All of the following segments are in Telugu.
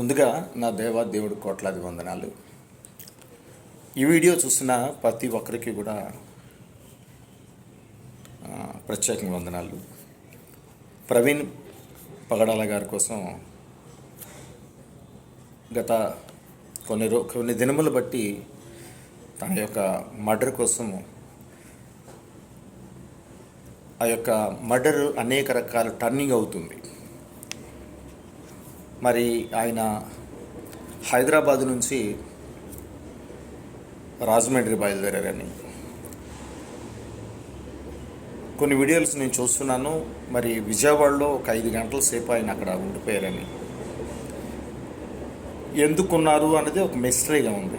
ముందుగా నా దేవా దేవుడు కోట్లాది వందనాలు. ఈ వీడియో చూసిన ప్రతి ఒక్కరికి కూడా ప్రత్యేకంగా వందనాలు. ప్రవీణ్ పగడాల గారి కోసం గత కొన్ని రో కొన్ని దినములు బట్టి తన యొక్క మర్డర్ కోసం ఆ యొక్క మర్డర్ అనేక రకాల టర్నింగ్ అవుతుంది. మరి ఆయన హైదరాబాద్ నుంచి రాజమండ్రి బయలుదేరారని. కొన్ని వీడియోస్ నేను చూస్తున్నాను. మరి విజయవాడలో ఒక ఐదు గంటల సేపు ఆయన అక్కడ ఉండిపోయారని. ఎందుకున్నారు అనేది ఒక మిస్టరీగా ఉంది.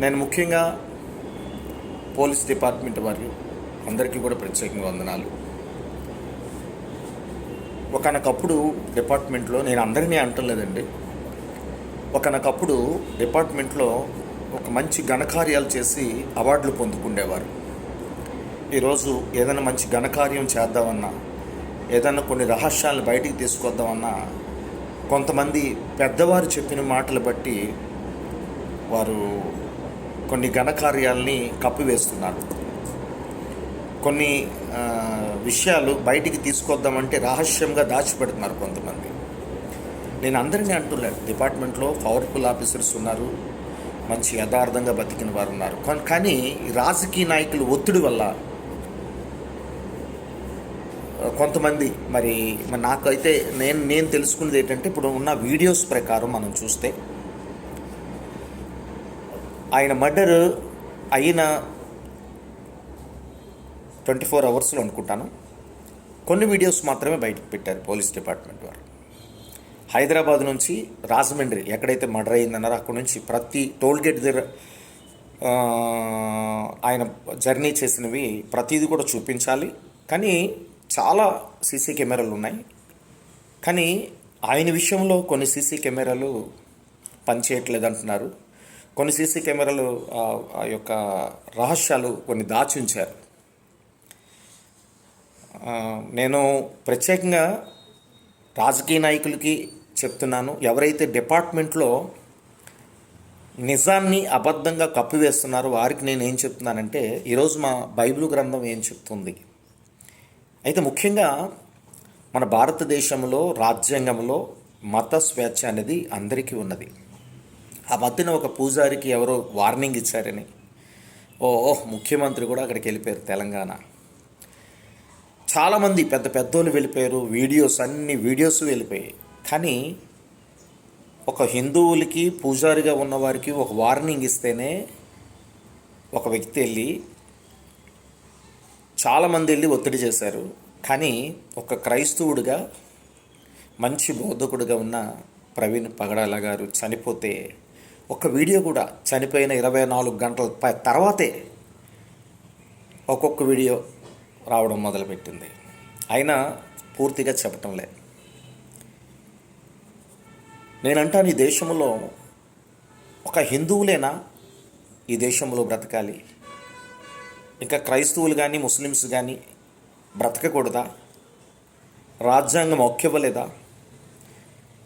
నేను ముఖ్యంగా పోలీస్ డిపార్ట్మెంట్ వారి అందరికీ కూడా ప్రత్యేకంగా వందనాలు. ఒకనకప్పుడు డిపార్ట్మెంట్లో నేను అందరినీ అంటలేదండి. ఒకనకప్పుడు డిపార్ట్మెంట్లో ఒక మంచి ఘనకార్యాలు చేసి అవార్డులు పొందుకుండేవారు. ఈరోజు ఏదైనా మంచి ఘనకార్యం చేద్దామన్నా ఏదైనా కొన్ని రహస్యాలను బయటికి తీసుకొద్దామన్నా కొంతమంది పెద్దవారు చెప్పిన మాటలు బట్టి వారు కొన్ని ఘనకార్యాలని కప్పివేస్తున్నారు. కొన్ని విషయాలు బయటికి తీసుకొద్దామంటే రహస్యంగా దాచిపెడుతున్నారు కొంతమంది. నేను అందరినీ అంటున్నాను డిపార్ట్మెంట్లో పవర్ఫుల్ ఆఫీసర్స్ ఉన్నారు మంచి యథార్థంగా బతికిన వారు ఉన్నారు. కానీ రాజకీయ నాయకుల ఒత్తిడి వల్ల కొంతమంది మరి మరి నాకైతే నేను నేను తెలుసుకున్నది ఏంటంటే ఇప్పుడు ఉన్న వీడియోస్ ప్రకారం మనం చూస్తే ఆయన మర్డర్ అయిన ట్వంటీ ఫోర్ అవర్స్లో అనుకుంటాను. కొన్ని వీడియోస్ మాత్రమే బయటకు పెట్టారు పోలీస్ డిపార్ట్మెంట్ వారు. హైదరాబాద్ నుంచి రాజమండ్రి ఎక్కడైతే మర్డర్ అయిందన్నారో అక్కడ నుంచి ప్రతి టోల్ గేట్ దగ్గర ఆయన జర్నీ చేసినవి ప్రతిదీ కూడా చూపించాలి. కానీ చాలా సీసీ కెమెరాలు ఉన్నాయి. కానీ ఆయన విషయంలో కొన్ని సీసీ కెమెరాలు పనిచేయట్లేదు అంటున్నారు కొన్ని సీసీ కెమెరాలు ఆ, యొక్క రహస్యాలు కొన్ని దాచి ఉంచారు నేను ప్రత్యేకంగా రాజకీయ నాయకులకి చెప్తున్నాను. ఎవరైతే డిపార్ట్మెంట్లో నిజాన్ని అబద్ధంగా కప్పివేస్తున్నారో వారికి నేను ఏం చెప్తున్నానంటే ఈరోజు మా బైబిల్ గ్రంథం ఏం చెప్తుంది? అయితే ముఖ్యంగా మన భారతదేశంలో రాజ్యాంగంలో మత స్వేచ్ఛ అనేది అందరికీ ఉన్నది. ఆ మధ్యన ఒక పూజారికి ఎవరో వార్నింగ్ ఇచ్చారని. ఓ ముఖ్యమంత్రి కూడా అక్కడికి వెళ్ళిపోయారు తెలంగాణ. చాలామంది పెద్ద పెద్దోళ్ళు వెళ్ళిపోయారు వీడియోస్ అన్ని వీడియోస్ వెళ్ళిపోయాయి. కానీ ఒక హిందువులకి పూజారిగా ఉన్నవారికి ఒక వార్నింగ్ ఇస్తేనే ఒక వ్యక్తి వెళ్ళి చాలామంది వెళ్ళి ఒత్తిడి చేశారు. కానీ ఒక క్రైస్తవుడిగా మంచి బోధకుడిగా ఉన్న ప్రవీణ్ పగడాల గారు చనిపోతే ఒక వీడియో కూడా చనిపోయిన ఇరవై నాలుగు గంటల తర్వాతే ఒక్కొక్క వీడియో రావడం మొదలుపెట్టింది. అయినా పూర్తిగా చెప్పటం లే నేనంటాను ఈ దేశంలో ఒక హిందువులేనా ఈ దేశంలో బ్రతకాలి. ఇంకా క్రైస్తవులు కానీ ముస్లిమ్స్ కానీ బ్రతకకూడదా? రాజ్యాంగం ఒక్కివ్వలేదా?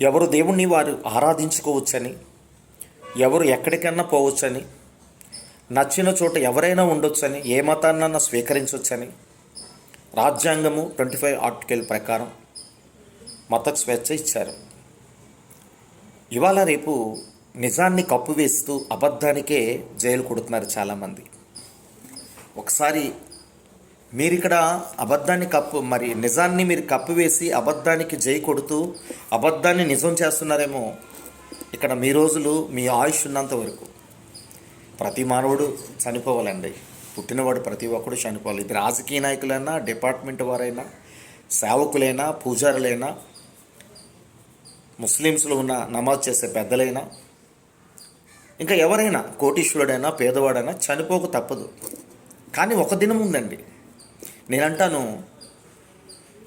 ఎవరు దేవుణ్ణి వారు ఆరాధించుకోవచ్చని ఎవరు ఎక్కడికన్నా పోవచ్చని నచ్చిన చోట ఎవరైనా ఉండొచ్చని ఏ మతాన్నన్నా స్వీకరించవచ్చని రాజ్యాంగము ట్వంటీ ఫైవ్ ఆర్టికల్ ప్రకారం మత స్వేచ్ఛ ఇచ్చారు. ఇవాళ రేపు నిజాన్ని కప్పువేస్తూ అబద్ధానికే జైలు కొడుతున్నారు చాలామంది. ఒకసారి మీరు ఇక్కడ అబద్ధాన్ని కప్పు మరి నిజాన్ని మీరు కప్పువేసి అబద్ధానికి జై కొడుతూ అబద్ధాన్ని నిజం చేస్తున్నారేమో ఇక్కడ మీ రోజులు మీ ఆయుష్ ఉన్నంత వరకు. ప్రతి మానవుడు చనిపోవాలండి. పుట్టినవాడు ప్రతి ఒక్కడు చనిపోవాలి. ఇది రాజకీయ నాయకులైనా డిపార్ట్మెంట్ వారైనా సేవకులైనా పూజారులైనా ముస్లిమ్స్లో ఉన్న నమాజ్ చేసే పెద్దలైనా ఇంకా ఎవరైనా కోటీశ్వరుడైనా పేదవాడైనా చనిపోక తప్పదు. కానీ ఒక దినం ఉందండి. నేనంటాను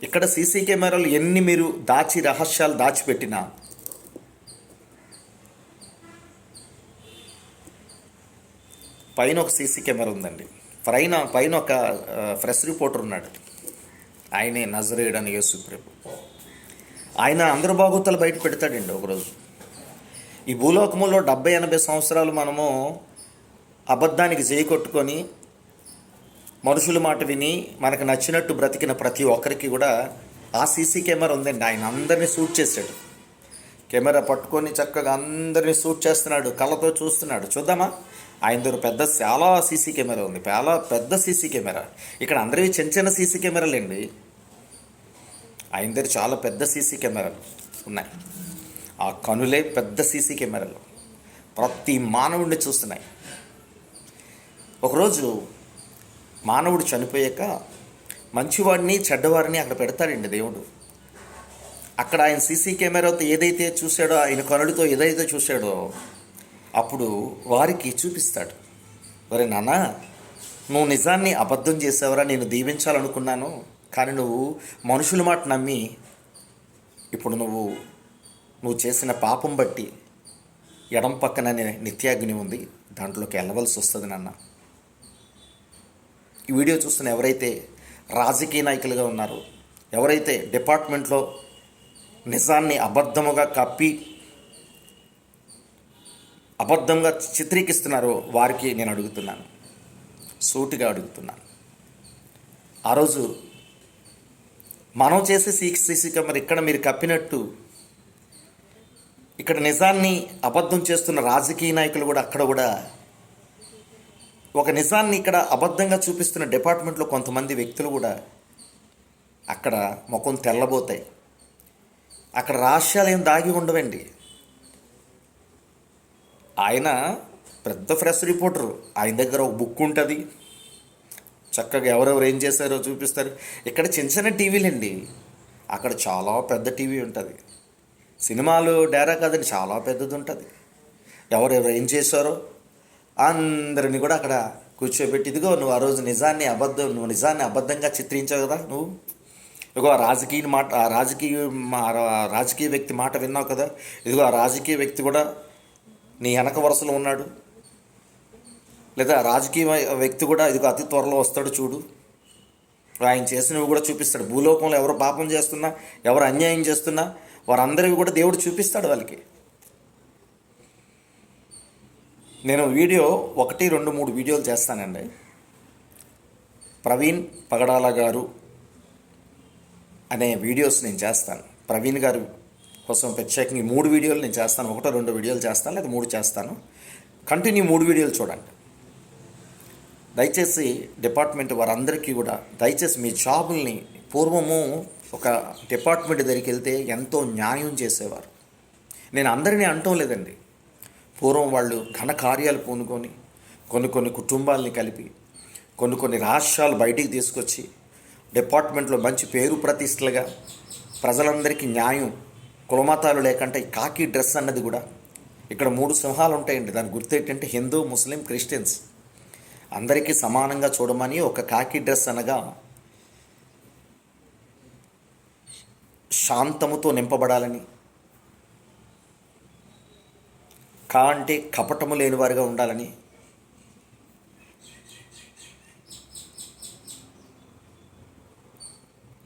ఇక్కడ సీసీ కెమెరాలు ఎన్ని మీరు దాచి రహస్యాలు దాచిపెట్టినా పైన ఒక సీసీ కెమెరా ఉందండి. పైన పైన ఒక ఫ్రెష్ ప్రెస్ రిపోర్టర్ ఉన్నాడు. ఆయనే నజరేయుడు అని యేసుప్రభు ఆయన అందరు బాగోతాలు బయట పెడతాడండి ఒకరోజు. ఈ భూలోకములో డెబ్బై ఎనభై సంవత్సరాలు మనము అబద్ధానికి చేయి కొట్టుకొని మనుషుల మాట విని మనకు నచ్చినట్టు బ్రతికిన ప్రతి ఒక్కరికి కూడా ఆ సీసీ కెమెరా ఉందండి. ఆయన అందరినీ షూట్ చేశాడు. కెమెరా పట్టుకొని చక్కగా అందరినీ షూట్ చేస్తున్నాడు. కళ్ళతో చూస్తున్నాడు. చూద్దామా? ఆయన దగ్గర పెద్ద చాలా సీసీ కెమెరా ఉంది. చాలా పెద్ద సీసీ కెమెరా. ఇక్కడ అందరివి చిన్న చిన్న సీసీ కెమెరాలండి? ఆయన దగ్గర చాలా పెద్ద సీసీ కెమెరాలు ఉన్నాయి. ఆ కనులే పెద్ద సీసీ కెమెరాలు. ప్రతి మానవుడిని చూస్తున్నాయి. ఒకరోజు మానవుడు చనిపోయాక మంచివాడిని చెడ్డవాడిని అక్కడ పెడతాడండి దేవుడు. అక్కడ ఆయన సీసీ కెమెరాతో ఏదైతే చూశాడో ఆయన కనులతో ఏదైతే చూశాడో అప్పుడు వారికి చూపిస్తాడు. మరి నాన్న నువ్వు నిజాన్ని అబద్ధం చేసావరా? నేను దీవించాలనుకున్నాను. కానీ నువ్వు మనుషుల మాట నమ్మి ఇప్పుడు నువ్వు నువ్వు చేసిన పాపం బట్టి ఎడం పక్కన నిత్యాగ్ని ఉంది. దాంట్లోకి వెళ్ళవలసి వస్తుంది నాన్న. ఈ వీడియో చూస్తున్న ఎవరైతే రాజకీయ నాయకులుగా ఉన్నారో ఎవరైతే డిపార్ట్మెంట్లో నిజాన్ని అబద్ధముగా కప్పి అబద్ధంగా చిత్రీకరిస్తున్నారో వారికి నేను అడుగుతున్నాను. సూటిగా అడుగుతున్నాను. ఆ రోజు మనం చేసే సీసీ కెమెరా ఇక్కడ మీరు కప్పినట్టు ఇక్కడ నిజాన్ని అబద్ధం చేస్తున్న రాజకీయ నాయకులు కూడా అక్కడ కూడా ఒక నిజాన్ని ఇక్కడ అబద్ధంగా చూపిస్తున్న డిపార్ట్మెంట్లో కొంతమంది వ్యక్తులు కూడా అక్కడ ముఖం తెల్లబోతాయి. అక్కడ రహస్యాలు ఏం దాగి ఉండవండి. ఆయన పెద్ద ఫ్రెష్ రిపోర్టర్. ఆయన దగ్గర ఒక బుక్ ఉంటుంది. చక్కగా ఎవరెవరు ఏం చేశారో చూపిస్తారు. ఇక్కడ చిన్న చిన్న టీవీలండి. అక్కడ చాలా పెద్ద టీవీ ఉంటుంది. సినిమాలు డేరా కాదండి చాలా పెద్దది ఉంటుంది ఎవరెవరు ఏం చేశారో అందరిని కూడా అక్కడ కూర్చోబెట్టి ఇదిగో నువ్వు ఆ రోజు నిజాన్ని అబద్ధం నువ్వు నిజాన్ని అబద్ధంగా చిత్రించావు కదా నువ్వు? ఇదిగో ఆ రాజకీయ మాట ఆ రాజకీయ మా రాజకీయ వ్యక్తి మాట విన్నావు కదా? ఇదిగో ఆ రాజకీయ వ్యక్తి కూడా నీ వెనక వరుసలో ఉన్నాడు. లేదా రాజకీయ వ్యక్తి కూడా ఇదిగో అతి త్వరలో వస్తాడు చూడు. ఆయన చేసినవి కూడా చూపిస్తాడు. భూలోకంలో ఎవరు పాపం చేస్తున్నా ఎవరు అన్యాయం చేస్తున్నా వారందరివి కూడా దేవుడు చూపిస్తాడు వాళ్ళకి. నేను వీడియో ఒకటి రెండు మూడు వీడియోలు చేస్తానండి. ప్రవీణ్ పగడాల గారు అనే వీడియోస్ నేను చేస్తాను. ప్రవీణ్ గారు కోసం ప్రత్యేకంగా ఈ మూడు వీడియోలు నేను చేస్తాను. ఒకటో రెండు వీడియోలు చేస్తాను. లేదా మూడు చేస్తాను. కంటిన్యూ మూడు వీడియోలు చూడండి. దయచేసి డిపార్ట్మెంట్ వారందరికీ కూడా దయచేసి మీ జాబుల్ని పూర్వము ఒక డిపార్ట్మెంట్ దగ్గరికి వెళ్తే ఎంతో న్యాయం చేసేవారు. నేను అందరినీ అంటం లేదండి. పూర్వం వాళ్ళు ఘన కార్యాలు పూనుకొని కొన్ని కొన్ని కుటుంబాలని కలిపి కొన్ని కొన్ని రాష్ట్రాలు బయటికి తీసుకొచ్చి డిపార్ట్మెంట్లో మంచి పేరు ప్రతిష్టలుగా ప్రజలందరికీ న్యాయం కులమతాలు లేకంటే ఈ కాకి డ్రెస్ అన్నది కూడా ఇక్కడ మూడు సింహాలు ఉంటాయండి దాని గుర్తు ఏంటంటే హిందూ ముస్లిం క్రిస్టియన్స్. అందరికీ సమానంగా చూడమని ఒక కాకి డ్రెస్ అనగా శాంతముతో నింపబడాలని. కా అంటే కపటము లేని వారిగా ఉండాలని.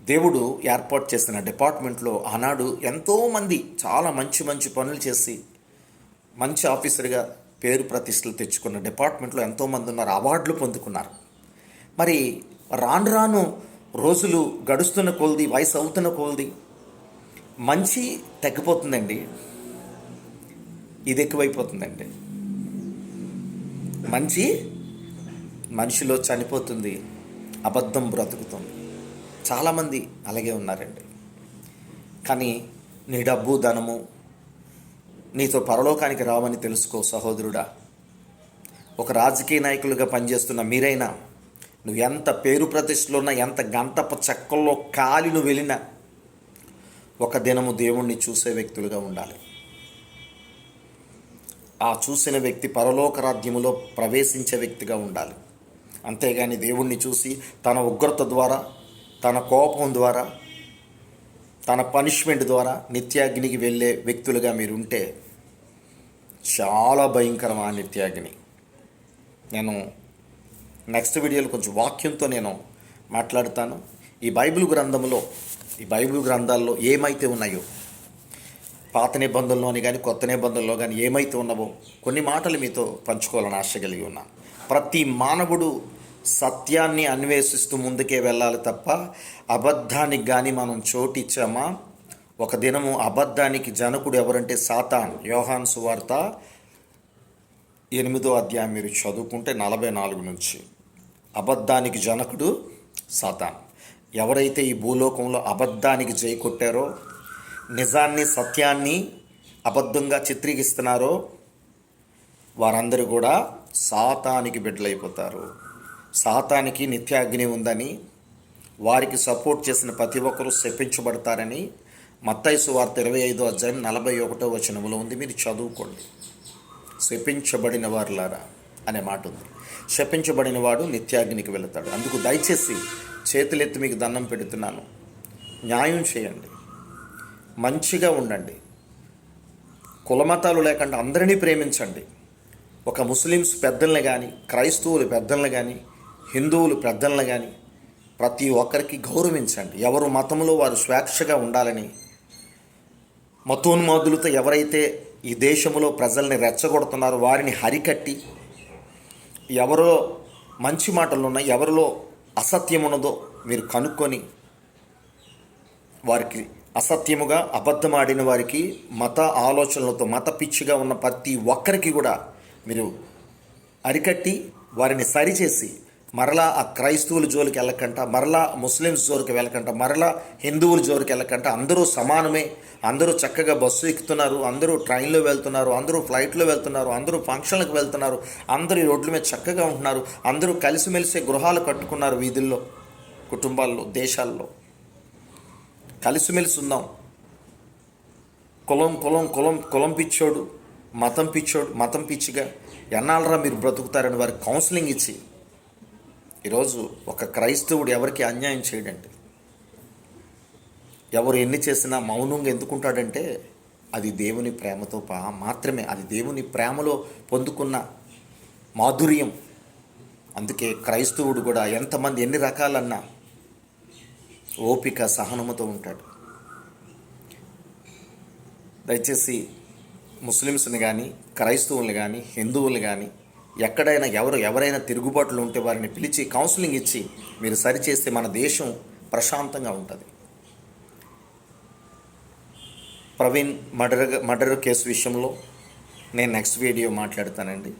దేవుడు ఏర్పాటు చేసిన డిపార్ట్మెంట్లో ఆనాడు ఎంతోమంది చాలా మంచి మంచి పనులు చేసి మంచి ఆఫీసర్గా పేరు ప్రతిష్టలు తెచ్చుకున్న డిపార్ట్మెంట్లో ఎంతోమంది ఉన్నారు అవార్డులు పొందుకున్నారు. మరి రాను రాను రోజులు గడుస్తున్న కొలది వయసు అవుతున్న కొలది మంచి తగ్గిపోతుందండి. ఇది ఎక్కువైపోతుందండి. మంచి మనిషిలో చనిపోతుంది అబద్ధం బ్రతుకుతుంది. చాలామంది అలాగే ఉన్నారండి. కానీ నీ డబ్బు ధనము నీతో పరలోకానికి రావని తెలుసుకో సహోదరుడా. ఒక రాజకీయ నాయకులుగా పనిచేస్తున్న మీరైనా నువ్వు ఎంత పేరు ప్రతిష్టలో ఉన్నా ఎంత గంటప చెక్కల్లో కాలి నువ్వు వెళ్ళినా ఒక దినము దేవుణ్ణి చూసే వ్యక్తులుగా ఉండాలి. ఆ చూసిన వ్యక్తి పరలోక రాజ్యములో ప్రవేశించే వ్యక్తిగా ఉండాలి. అంతేగాని దేవుణ్ణి చూసి తన ఉగ్రత ద్వారా తన కోపం ద్వారా తన పనిష్మెంట్ ద్వారా నిత్యాగ్నికి వెళ్ళే వ్యక్తులుగా మీరు ఉంటే చాలా భయంకరం ఆ నిత్యాగ్ని. నేను నెక్స్ట్ వీడియోలో కొంచెం వాక్యంతో నేను మాట్లాడతాను. ఈ బైబిల్ గ్రంథంలో ఈ బైబిల్ గ్రంథాల్లో ఏమైతే ఉన్నాయో పాత నిబంధనలోని కానీ కొత్త నిబంధనలో కానీ ఏమైతే ఉన్నావో కొన్ని మాటలు మీతో పంచుకోవాలని ఆశ కలిగి ఉన్నాను ప్రతి మానవుడు సత్యాన్ని అన్వేషిస్తూ ముందుకే వెళ్ళాలి తప్ప అబద్ధానికి కానీ మనం చోటిచ్చామా? ఒక దినము అబద్ధానికి జనకుడు ఎవరంటే సాతాన్. యోహాన్ సువార్త ఎనిమిదో అధ్యాయం మీరు చదువుకుంటే నలభై నాలుగు నుంచి. అబద్ధానికి జనకుడు సాతాన్. ఎవరైతే ఈ భూలోకంలో అబద్ధానికి జై కొట్టారో నిజాన్ని సత్యాన్ని అబద్ధంగా చిత్రీకరిస్తున్నారో వారందరూ కూడా సాతానికి బిడ్డలైపోతారు. సాతానికి నిత్యాగ్ని ఉందని వారికి సపోర్ట్ చేసిన ప్రతి ఒక్కరూ శపించబడతారని మత్తైసు వార్త ఇరవై ఐదో అధ్యాయం నలభై ఒకటో వచనంలో ఉంది. మీరు చదువుకోండి. శపించబడిన వారులారా అనే మాట ఉంది. శపించబడిన వాడు నిత్యాగ్నికి వెళతాడు. అందుకు దయచేసి చేతులెత్తి మీకు దండం పెడుతున్నాను. న్యాయం చేయండి. మంచిగా ఉండండి. కులమతాలు లేకుండా అందరినీ ప్రేమించండి. ఒక ముస్లిమ్స్ పెద్దల్ని కానీ క్రైస్తవులు పెద్దల్ని కానీ హిందువులు పెద్దల్ని కానీ ప్రతి ఒక్కరికి గౌరవించండి. ఎవరు మతంలో వారు స్వేచ్ఛగా ఉండాలని మతోన్మాదులతో ఎవరైతే ఈ దేశంలో ప్రజల్ని రెచ్చగొడుతున్నారో వారిని హరికట్టి ఎవరో మంచి మాటలు ఉన్నాయి ఎవరిలో అసత్యం ఉన్నదో మీరు కనుక్కొని వారికి అసత్యముగా అబద్ధమాడిన వారికి మత ఆలోచనలతో మత పిచ్చిగా ఉన్న ప్రతి ఒక్కరికి కూడా మీరు అరికట్టి వారిని సరిచేసి మరలా ఆ క్రైస్తవుల జోలికి వెళ్ళకంట మరలా ముస్లిమ్స్ జోలికి వెళ్ళకంట మరలా హిందువుల జోలికి వెళ్ళకంట అందరూ సమానమే. అందరూ చక్కగా బస్సు ఎక్కుతున్నారు అందరూ ట్రైన్లో వెళ్తున్నారు అందరూ ఫ్లైట్లో వెళ్తున్నారు అందరూ ఫంక్షన్లకు వెళ్తున్నారు అందరూ రోడ్ల మీద చక్కగా ఉంటున్నారు అందరూ కలిసిమెలిసి గృహాలు కట్టుకున్నారు వీధుల్లో కుటుంబాల్లో దేశాల్లో. కలిసిమెలిసి ఉందాం. కులం కులం కులం కులం పిచ్చోడు మతం పిచ్చోడు మతం పిచ్చిగా. ఎన్నాళ్ళరా మీరు బ్రతుకుతారని వారికి కౌన్సిలింగ్ ఇచ్చి ఈరోజు ఒక క్రైస్తవుడు ఎవరికి అన్యాయం చేయడండి ఎవరు ఎన్ని చేసినా మౌనంగా ఎందుకుంటాడంటే అది దేవుని ప్రేమతో పా మాత్రమే అది దేవుని ప్రేమలో పొందుకున్న మాధుర్యం. అందుకే క్రైస్తవుడు కూడా ఎంతమంది ఎన్ని రకాలన్నా ఓపిక సహనముతో ఉంటాడు. దయచేసి ముస్లిమ్స్ని కానీ క్రైస్తవుల్ని కానీ హిందువుల్ని కానీ ఎక్కడైనా ఎవరు ఎవరైనా తిరుగుబాట్లు ఉంటే వారిని పిలిచి కౌన్సిలింగ్ ఇచ్చి మీరు సరిచేస్తే మన దేశం ప్రశాంతంగా ఉంటుంది. ప్రవీణ్ మర్డర్ మర్డర్ కేసు విషయంలో నేను నెక్స్ట్ వీడియో మాట్లాడతానండి.